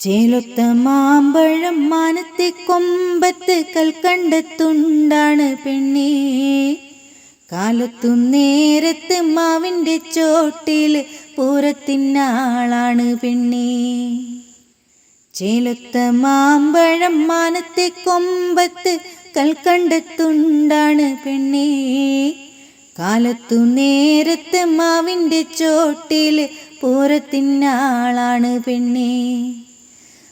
ചേലൊത്ത മാമ്പഴം മാനത്തെ കൊമ്പത്ത് കൽക്കണ്ടത്തുണ്ടാണ് പെണ്ണേ. കാലത്തു നേരത്ത് മാവിന്റെ ചോട്ടിൽ പൂരത്തിനാളാണ് പെണ്ണേ. ചേലൊത്ത മാമ്പഴം മാനത്തെ കൊമ്പത്ത് കൽക്കണ്ടത്തുണ്ടാണ് പെണ്ണേ. കാലത്തു നേരത്ത് മാവിന്റെ ചോട്ടിൽ പൂരത്തിനാളാണ് പെണ്ണേ.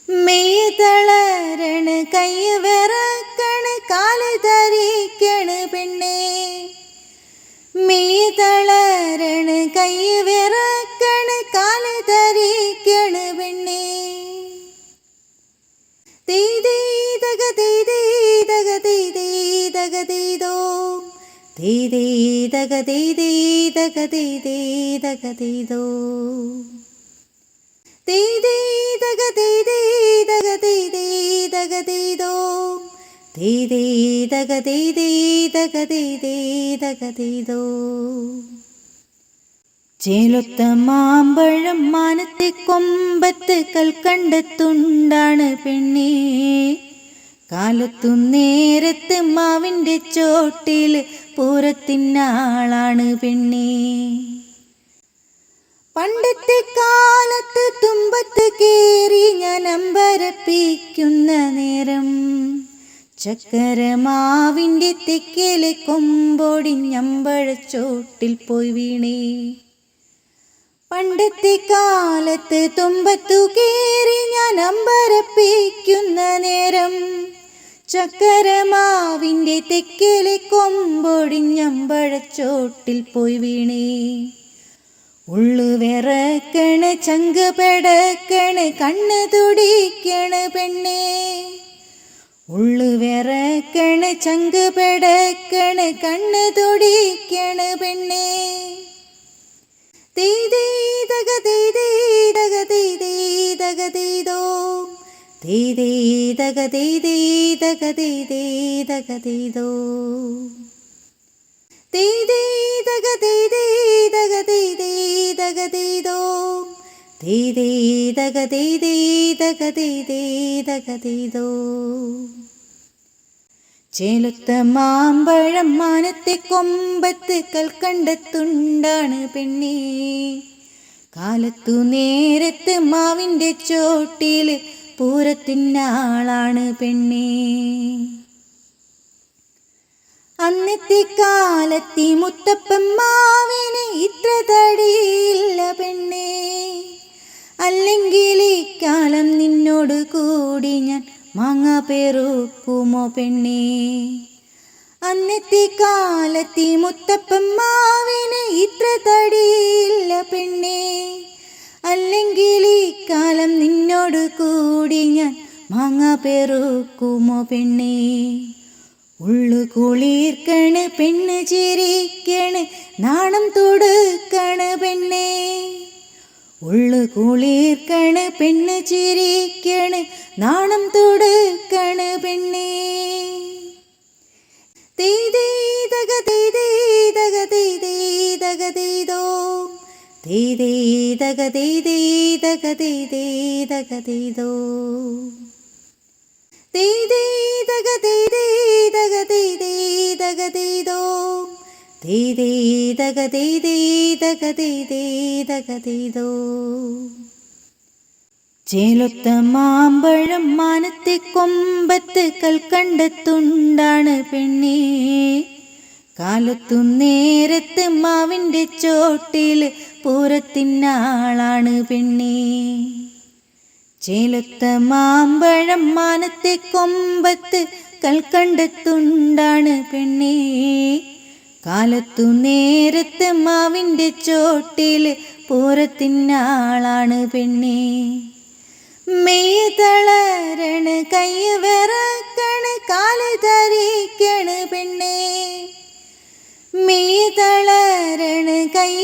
മെയ് തളരണ കൈ വിറക്കണ് കാൽ ധരിക്കണ് പെണ്ണേ. മെയ് തളരണ കൈ വിറക്കണ് കാൽ ധരിക്കണ് പെണ്ണേ. തീതീ തക തീതീ. തക തീതീ തക തീതോ തീതീ. ചേലൊത്ത മാമ്പഴം മാനത്തെ കൊമ്പത്ത് കൽക്കണ്ടത്തുണ്ടാണ് പെണ്ണേ. കാലത്തു നേരത്ത് മാവിന്റെ ചോട്ടിൽ പൂരത്തിനാളാണ് പെണ്ണേ. പണ്ടത്തെ കാലത്ത് തുമ്പത്ത് കേറി ഞാൻ അമ്പരപ്പിക്കുന്ന നേരം. ചക്കരമാവിന്റെ തെക്കേലെ കൊമ്പൊടിഞ്ഞമ്പഴച്ചോട്ടിൽ പോയി വീണേ. പണ്ടത്തെ കാലത്ത് തുമ്പത്തു കേറി ഞാൻ അമ്പരപ്പിക്കുന്ന നേരം. ചക്കരമാവിന്റെ തെക്കേലെ കൊമ്പൊടിഞ്ഞമ്പഴച്ചോട്ടിൽ പോയി വീണേ. ഉള്ളു വിറക്കണ് ചങ്ക് പെടക്കണ് കണ്ണ് തുടിക്കണ് പെണ്ണേ. ഉള്ളു വിറക്കണ് ചങ്ക് പെടക്കണ് കണ്ണ് തുടിക്കണ് പെണ്ണേ. തീതീതക തീതീതക തീതീതക തീതോ തീതീതക തീതീതക തീതീതക തീതോ തീതീതക തീതീ തീതീ തക തീതീ തക തീതീ തക മാമ്പഴം മാനത്തെ കൊമ്പത്ത് കൽക്കണ്ടത്തുണ്ടാണ് പെണ്ണേ. കാലത്തു നേരത്ത് മാവിന്റെ ചോട്ടിൽ പൂരത്തിനാളാണ് പെണ്ണേ. അന്നത്തെ കാലത്തി മുത്തപ്പൻ മാവിന് ഇത്ര തടിയില്ല പെണ്ണേ. അല്ലെങ്കിൽ ഈ കാലം നിന്നോട് കൂടി ഞാൻ മാങ്ങ പേറുക്കുമോ പെണ്ണേ? അന്നത്തെ കാലത്തെ മുത്തപ്പൻ മാവിന് ഇത്ര തടിയില്ല പെണ്ണേ. അല്ലെങ്കിൽ ഈ കാലം നിന്നോട് കൂടി ഞാൻ മാങ്ങ പേറുക്കുമോ പെണ്ണേ? ഉള്ളു കുളിർക്കണ് പെണ്ണ് ചിരിക്കണ് നാണം തൊടുക്കണ് പെണ്ണേ. ഉള്ളു കുളിർക്കണ് പെണ്ണ് ചിരിക്കണ് നാണം തൊടുക്കണ് പെണ്ണേ. തീതീ തക തീതീ തക തീതീ തക തീതോ തീതീ തക തീതീ തക തീതീ ചേലൊത്ത മാമ്പഴം മാനത്തെ കൊമ്പത്ത് കൽക്കണ്ടത്തുണ്ടാണ് പെണ്ണേ. കാലത്തു നേരത്ത് മാവിന്റെ ചോട്ടിൽ പൂരത്തിനാളാണ് പെണ്ണേ. ചേലൊത്ത മാമ്പഴം മാനത്തെ കൊമ്പത്ത് കൽക്കണ്ടത്തുണ്ടാണ് പെണ്ണേ. കാലത്തു നേരത്തെ മാവിന്റെ ചോട്ടിൽ പൂരത്തിനാളാണ് പെണ്ണേ. മെയ് തളരണ കൈ വിറക്കണ് കാൽ ധരിക്കണ് പെണ്ണേ. മെയ് തളരണ കൈ